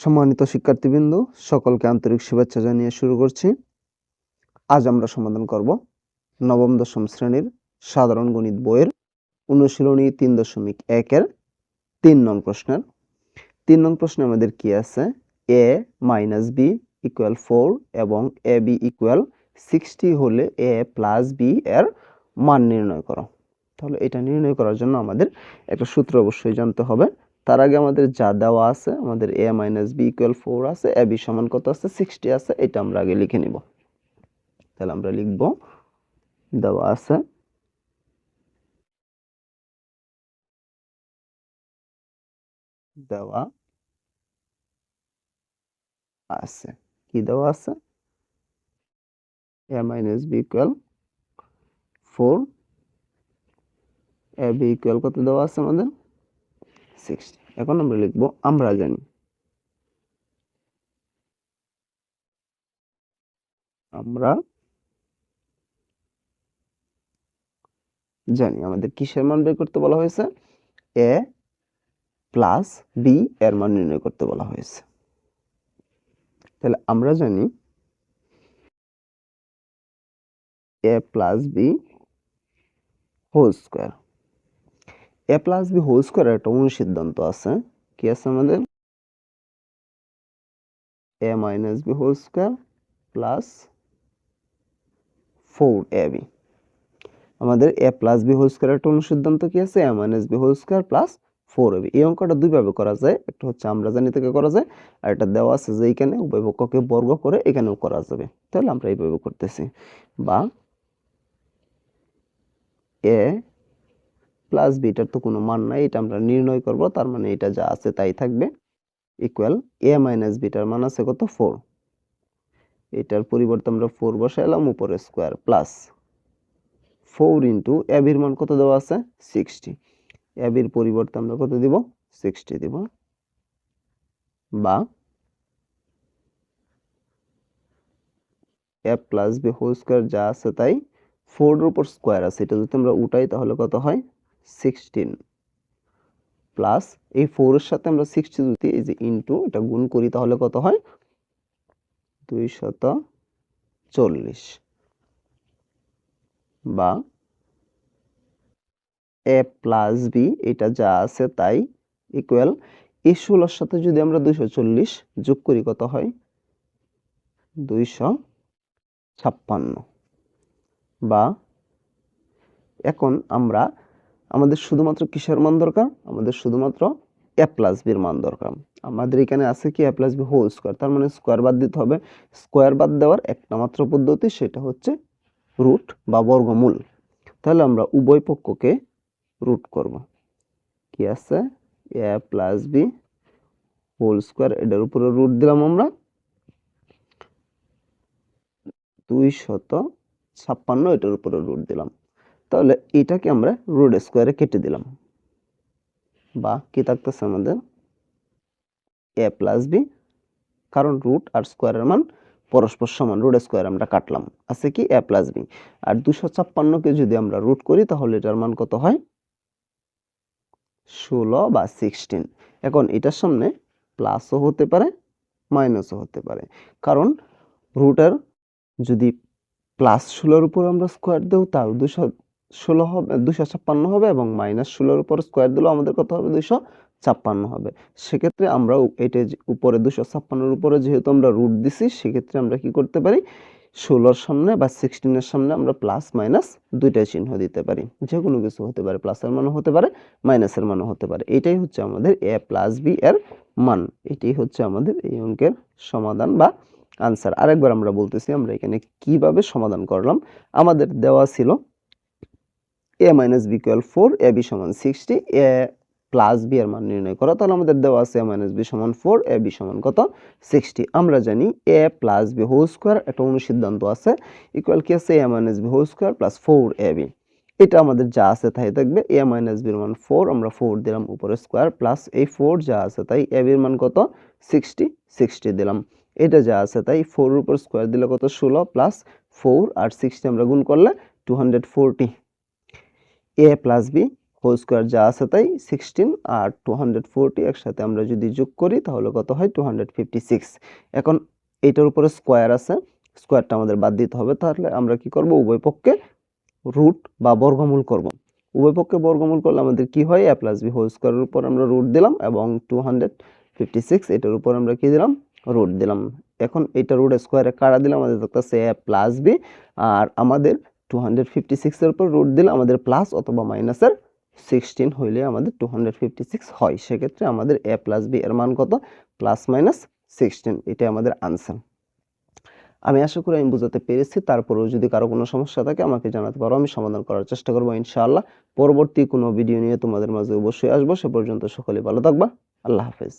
সম্মানিত শিক্ষার্থীবৃন্দ, সকলকে আন্তরিক শুভেচ্ছা জানিয়ে শুরু করছি। আজ আমরা সমাধান করব নবম দশম শ্রেণির সাধারণ গণিত বইয়ের অনুশীলনী তিন দশমিক একের তিন নং প্রশ্নের। তিন নং প্রশ্নে আমাদের কি আছে? A minus B equal four এবং এ বি ইকুয়াল সিক্সটি হলে এ প্লাস বি এর মান নির্ণয় করো। তাহলে এটা নির্ণয় করার জন্য আমাদের একটা সূত্র অবশ্যই জানতে হবে। তার আগে আমাদের যা দেওয়া আছে, আমাদের A minus B equal four আছে এ বি সমান কত আছে? সিক্সটি আছে, এটা আমরা আগে লিখে নিব। তাহলে আমরা লিখব, দেওয়া আছে। দেওয়া আছে। কি দেওয়া আছে? A minus B equal four A B equal কত দেওয়া আছে আমাদের? সিক্সটি এখন আমরা লিখব, আমরা জানি। আমরা জানি, আমাদের কিসের মান বের করতে বলা হয়েছে? এ প্লাস বি এর মান নির্ণয় করতে বলা হয়েছে। তাহলে আমরা জানি A plus B whole square A plus B whole স্কোয়ারের একটা অনুসিদ্ধান্ত আছে। কি আছে আমাদের? A minus B whole square plus four A B আমাদের A plus B whole square একটা অনুসিদ্ধান্ত কি আছে? A minus B whole square plus four A B এই অঙ্কটা দুইভাবে করা যায়। একটা হচ্ছে আমরা জানি থেকে করা যায়, আর এটা দেওয়া আছে যে এইখানে উভয় পক্ষকে বর্গ করে এখানেও করা যাবে। তাহলে আমরা এইভাবে করতেছি। বা এ প্লাস বিটার তো কোনো মান নাই, এটা আমরা নির্ণয় করব, তার মানে এটা যা আছে তাই থাকবে ইকুয়াল এ মাইনাস বিটার মান আছে কত? ফোর এটার পরিবর্তে আমরা ফোর বসাইলাম, উপরে স্কোয়ার প্লাস ফোর ইন্টু এবির মান কত দেওয়া আছে? সিক্সটি এবির পরিবর্তে আমরা কত দিব? সিক্সটি দিব। বা A plus B whole square যা আছে তাই ফোরের উপর স্কোয়ার আছে, এটা যদি আমরা উঠাই তাহলে কত হয়? সিক্সটিন প্লাস এই ফোরের সাথে আমরা সিক্সটি যদি এই যে ইন্টু এটা গুণ করি তাহলে কত হয়? দুই শত চল্লিশ বা এ প্লাস বি এটা যা আছে তাই ইকুয়াল এই ষোলোর সাথে যদি আমরা দুইশো চল্লিশ যোগ করি কত হয়? দুইশো ছাপ্পান্ন বা এখন আমরা আমাদের শুধুমাত্র কিসের মান দরকার? আমাদের শুধুমাত্র এ প্লাস বির মান দরকার। আমাদের এখানে আছে কি A plus B whole square তার মানে স্কোয়ার বাদ দিতে হবে। স্কোয়ার বাদ দেওয়ার একটা মাত্র পদ্ধতি, সেটা হচ্ছে রুট বা বর্গমূল। তাহলে আমরা উভয় পক্ষকে রুট করব। কি আছে? A plus B whole square এটার উপরে রুট দিলাম আমরা। দুই শত ছাপ্পান্ন, এটার উপরে রুট দিলাম। তাহলে এটাকে আমরা রুট স্কোয়ারে কেটে দিলাম। বা কি থাকতেছে আমাদের? এ প্লাস বি কারণ রুট আর স্কোয়ারের মান পরস্পর সমান রুট স্কোয়ার আমরা কাটলাম। আছে কি? এ প্লাস বি আর দুশো ছাপ্পান্নকে যদি আমরা রুট করি, তাহলে এটার মান কত হয়? ষোলো বা সিক্সটিন এখন এটার সামনে প্লাসও হতে পারে মাইনাসও হতে পারে। কারণ রুটের যদি প্লাস ষোলোর উপর আমরা স্কোয়ার দেব তাও দুশো ষোলো হবে, দুশো ছাপ্পান্ন হবে এবং মাইনাস ষোলোর উপর স্কোয়ার দিলেও আমাদের কত হবে? দুশো ছাপ্পান্ন হবে। সেক্ষেত্রে আমরা এটা উপরে দুশো ছাপ্পান্নর উপরে যেহেতু আমরা রুট দিছি, সেক্ষেত্রে আমরা কি করতে পারি? ষোলোর সামনে বা সিক্সটিনের সামনে আমরা প্লাস মাইনাস দুইটাই চিহ্ন দিতে পারি। যে কোনো কিছু হতে পারে প্লাসের মানও হতে পারে মাইনাসের মানও হতে পারে। এটাই হচ্ছে আমাদের এ প্লাস বি এর মান। এটাই হচ্ছে আমাদের এই অঙ্কের সমাধান বা আনসার আরেকবার আমরা বলতেছি, আমরা এখানে কীভাবে সমাধান করলাম? আমাদের দেওয়া ছিল A minus B equal four A B সমান সিক্সটি এ প্লাস বি এর মান নির্ণয় করা, তাহলে আমাদের দেওয়া আছে এ মাইনাস বি সমান ফোর এ বি সমান কত? সিক্সটি আমরা জানি A plus B whole square একটা অনুসিদ্ধান্ত আছে ইকুয়াল কি আছে? A minus B whole square plus four A B এটা আমাদের যা আছে তাই থাকবে এ মাইনাস বির মান ফোর আমরা ফোর দিলাম উপরে স্কোয়ার প্লাস এই ফোর যা আছে তাই এ বির মান কত? সিক্সটি সিক্সটি দিলাম। এটা যা আছে তাই ফোর উপর স্কোয়ার দিলে কত? ষোলো প্লাস ফোর আর সিক্সটি আমরা গুণ করলে two hundred forty A plus B whole square যা আছে তাই সিক্সটিন আর টু হান্ড্রেড ফোরটি একসাথে আমরা যদি যোগ করি তাহলে কত হয় টু হান্ড্রেড ফিফটি সিক্স এখন এইটার উপরে স্কোয়ার আছে স্কোয়ারটা আমাদের বাদ দিতে হবে, তাহলে আমরা কি করব? উভয় পক্ষে রুট বা বর্গমূল করব। উভয় পক্ষে বর্গমূল করলে আমাদের কি হয়? এ প্লাস বি হোল স্কোয়ারের উপর আমরা রুট দিলাম এবং টু হান্ড্রেড ফিফটি সিক্স এটার উপর আমরা কি দিলাম? রুট দিলাম। এখন এটা রুট স্কোয়ারে কাটা দিলে আমাদের থাকতেছে এ প্লাস বি আর আমাদের টু হান্ড্রেড ফিফটি উপর রুট দিলে আমাদের প্লাস অথবা মাইনাসের সিক্সটিন হইলে আমাদের টু হান্ড্রেড ফিফটি সিক্স হয়। সেক্ষেত্রে আমাদের এ প্লাস বি এর মান কত? প্লাস মাইনাস সিক্সটিন এটাই আমাদের আনসার আমি আশা করি আমি বোঝাতে পেরেছি। তারপরেও যদি কারও কোনো সমস্যা থাকে আমাকে জানাতে পারো। আমি সমাধান করার চেষ্টা করব ইনশাআল্লাহ। পরবর্তী কোনো ভিডিও নিয়ে তোমাদের মাঝে অবশ্যই আসব। সে পর্যন্ত সকলে ভালো থাকবা। আল্লাহ হাফেজ।